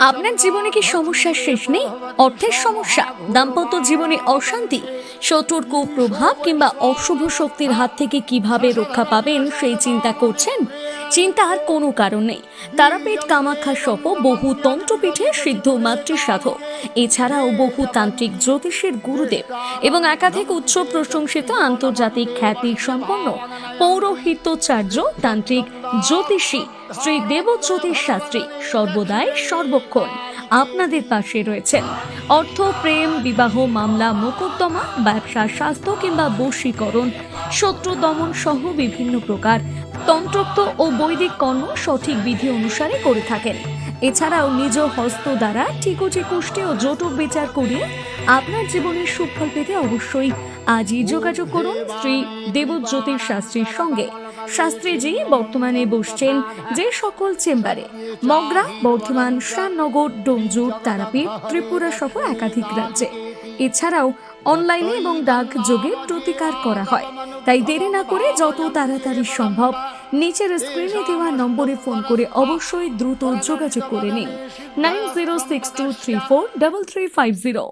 আপনার জীবনে কি সমস্যার শেষ নেই? অর্থের সমস্যা, দাম্পত্য জীবনে অশান্তি শত্রুর কুপ্রভাব কিংবা অশুভ শক্তির হাত থেকে কীভাবে রক্ষা পাবেন সেই চিন্তা করছেন চিন্তার কোনো কারণ নেই। তারাপীঠ কামাখ্যা সহ বহু তন্ত্রপীঠে সিদ্ধ মাতৃসাধক। এছাড়াও বহু তান্ত্রিক জ্যোতিষের গুরুদেব এবং একাধিক উচ্চ প্রশংসিত আন্তর্জাতিক খ্যাতি সম্পন্ন পৌরোহিত্যাচার্য, তান্ত্রিক জ্যোতিষী শ্রী দেবজ্যোতিষ শাস্ত্রী সর্বদাই সর্বক্ষণ আপনাদের পাশে রয়েছেন। অর্থ, প্রেম, বিবাহ, মামলা, মোকদ্দমা, ব্যবসা, স্বাস্থ্য কিংবা বশীকরণ, শত্রু দমন সহ বিভিন্ন প্রকার তন্ত্রোক্ত ও বৈদিক কর্ম সঠিক বিধি অনুসারে করে থাকেন। এছাড়াও নিজ হস্ত দ্বারা ঠিকুচি কুষ্টি ও জটক বিচার করে আপনার জীবনের সুফল পেতে অবশ্যই আজই যোগাযোগ করুন শ্রী দেবজ্যোতিষ শাস্ত্রীর সঙ্গে। শাস্ত্রীজি বর্তমানে বসছেন যে সকল চেম্বারে। মগরা, বর্ধমান, শ্যামনগর, ডোমজুর, তারাপীঠ, ত্রিপুরা সহ একাধিক রাজ্যে। এছাড়াও অনলাইনে এবং ডাক যোগে প্রতিকার করা হয়। তাই দেরি না করে যত তাড়াতাড়ি সম্ভব নিচের স্ক্রিনে দেওয়া নম্বরে ফোন করে অবশ্যই দ্রুত যোগাযোগ করে নিন। Nine zero six two three four double three five zero.